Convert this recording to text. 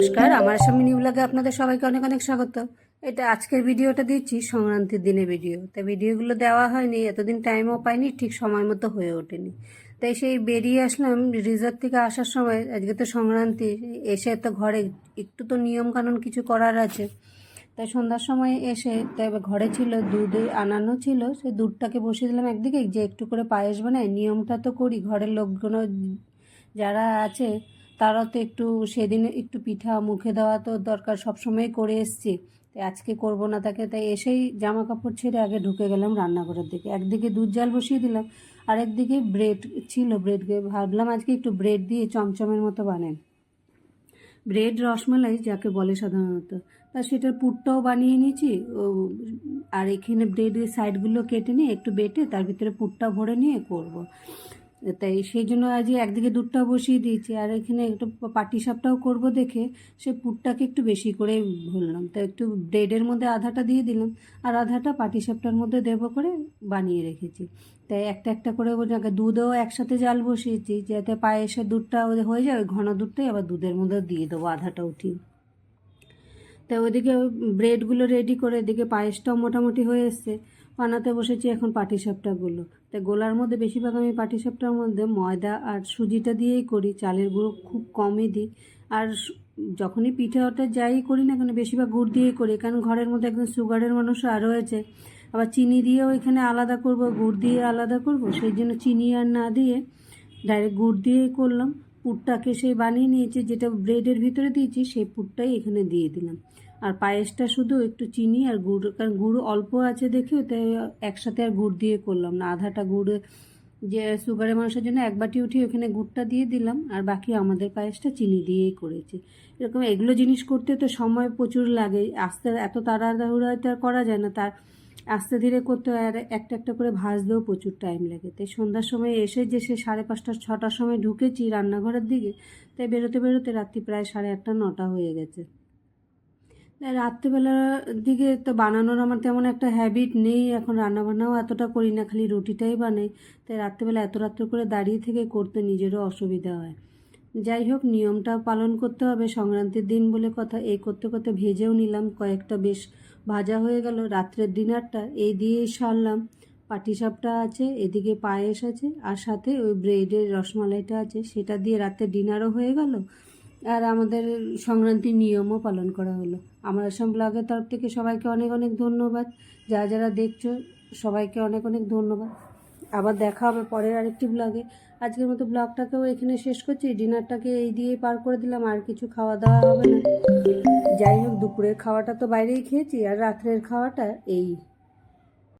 নমস্কার। আমার সামনে নিউ ব্লগে আপনাদের সবাইকে অনেক অনেক স্বাগত। এটা আজকের ভিডিওটা দিচ্ছি সংক্রান্তির দিনে ভিডিও। তাই ভিডিওগুলো দেওয়া হয়নি, এতদিন টাইমও পাইনি, ঠিক সময় মতো হয়ে ওঠেনি। তাই সেই বেরিয়ে আসলাম রিজার্ভ থেকে আসার সময়, আজকে তো সংক্রান্তি, এসে তো ঘরে একটু তো নিয়মকানুন কিছু করার আছে। তাই সন্ধ্যার সময় এসে, তাই ঘরে ছিল, দুধ আনানো ছিল সেই দুধটাকে বসিয়ে দিলাম একদিকে, যে একটু করে পায়েস বানাই নিয়মটা তো করি, ঘরের লোকগুলো যারা আছে তারা তো একটু সেদিন একটু পিঠা মুখে দেওয়া তো দরকার সবসময় করে এসছি। তাই আজকে করব না তাকে। তাই এসেই জামা কাপড় ছেড়ে আগে ঢুকে গেলাম রান্নাঘরের দিকে। একদিকে দুধ জাল বসিয়ে দিলাম, আর একদিকে ব্রেড ছিল ব্রেডকে ভাবলাম আজকে একটু ব্রেড দিয়ে চমচমের মতো বানাই। ব্রেড রসমালাই যাকে বলে সাধারণত। তা সেটার পুরটাও বানিয়ে নিয়েছি। আর এখানে ব্রেডের সাইডগুলো কেটে নিয়ে একটু বেটে তার ভিতরে পুরটা ভরে নিয়ে করব। তাই সেই জন্য আজ একদিকে দুধটা বসিয়ে দিয়েছি, আর এখানে একটু পাটি সাপটাও করব দেখে সে পুরটাকে একটু বেশি করে ভুললাম। তো একটু ব্রেডের মধ্যে আধাটা দিয়ে দিলাম, আর আধাটা পাটি সাপটার মধ্যে দেবো করে বানিয়ে রেখেছি। তাই একটা একটা করে ওটাকে দুধও একসাথে জাল বসিয়েছি, যাতে পায়েসের দুধটা হয়ে ওই ঘন দুধটাই আবার দুধের মধ্যে দিয়ে দেবো আধাটা উঠিয়ে তাই ওইদিকে ব্রেডগুলো রেডি করে এদিকে পায়েসটাও মোটামুটি হয়ে এসছে। বানাতে বসেছি, এখন পাটিসাপটাগুলো তাই গোলার মধ্যে বেশিরভাগ আমি পাটিসাপটার মধ্যে ময়দা আর সুজিটা দিয়েই করি, চালের গুঁড়ো খুব কমই দিই। আর যখনই পিঠে ওটা যাই করি না কেন, বেশিরভাগ গুড় দিয়েই করি, কারণ ঘরের মধ্যে একদম সুগারের মানুষ আর রয়েছে। আবার চিনি দিয়েও এখানে আলাদা করব, গুড় দিয়ে আলাদা করব, সেই জন্য চিনি আর না দিয়ে ডাইরেক্ট গুড় দিয়েই করলাম। পুরটাকে সেই বানিয়ে নিয়েছি, যেটা ব্রেডের ভিতরে দিয়েছি, সেই পুরটাই এখানে দিয়ে দিলাম। আর পায়েসটা শুধু একটু চিনি আর গুড়, কারণ গুড় অল্প আছে দেখে তাই একসাথে আর গুড় দিয়ে করলাম না। আধাটা গুড়, যে সুগারের মানুষের জন্য এক বাটি উঠিয়ে ওখানে গুড়টা দিয়ে দিলাম, আর বাকি আমাদের পায়েসটা চিনি দিয়েই করেছি। এরকম এগুলো জিনিস করতে তো সময় প্রচুর লাগে। আস্তে, এত তাড়াহুড়ো তো আর করা যায় না। তার আস্তে ধীরে করতে হয় আর একটা একটা করে ভাজতেও প্রচুর টাইম লাগে। তাই সন্ধ্যার সময় এসে যে সে সাড়ে পাঁচটা ছটার সময় ঢুকেছি রান্নাঘরের দিকে, তাই বেরোতে বেরোতে রাত্রি প্রায় সাড়ে আটটা, নটা হয়ে গেছে। তাই রাত্রিবেলার দিকে তো বানানোর আমার তেমন একটা হ্যাবিট নেই, এখন রান্নাবান্নাও এতটা করি না, খালি রুটিটাই বানাই। তাই রাত্রিবেলা এত রাত্র করে দাঁড়িয়ে থেকে করতে নিজেরও অসুবিধা হয়। যাই হোক, নিয়মটা পালন করতে হবে। সংক্রান্তির দিন বলে কথা, এই করতে করতে ভেজেও নিলাম। কয়েকটা বেশ ভাজা হয়ে গেল। রাত্রের ডিনারটা এই দিয়েই সারলাম। পাটিসাপটা আছে, এদিকে পায়েস আছে, আর সাথে ওই ব্রেডের রসমালাইটা আছে। সেটা দিয়ে রাতে ডিনারও হয়ে গেল। আর আমাদের সংক্রান্তির নিয়মও পালন করা হলো। আমার আসাম ব্লগের তরফ থেকে সবাইকে অনেক অনেক ধন্যবাদ। যা যারা দেখছ, সবাইকে অনেক অনেক ধন্যবাদ। আবার দেখা হবে পরের আরেকটি ব্লগে আজকের মতো ব্লগটাকেও এখানে শেষ করছি। ডিনারটাকে এই দিয়েই পার করে দিলাম, আর কিছু খাওয়া দাওয়া হবে না। যাই হোক, দুপুরের খাওয়াটা তো বাইরেই খেয়েছি, আর রাত্রের খাওয়াটা এই।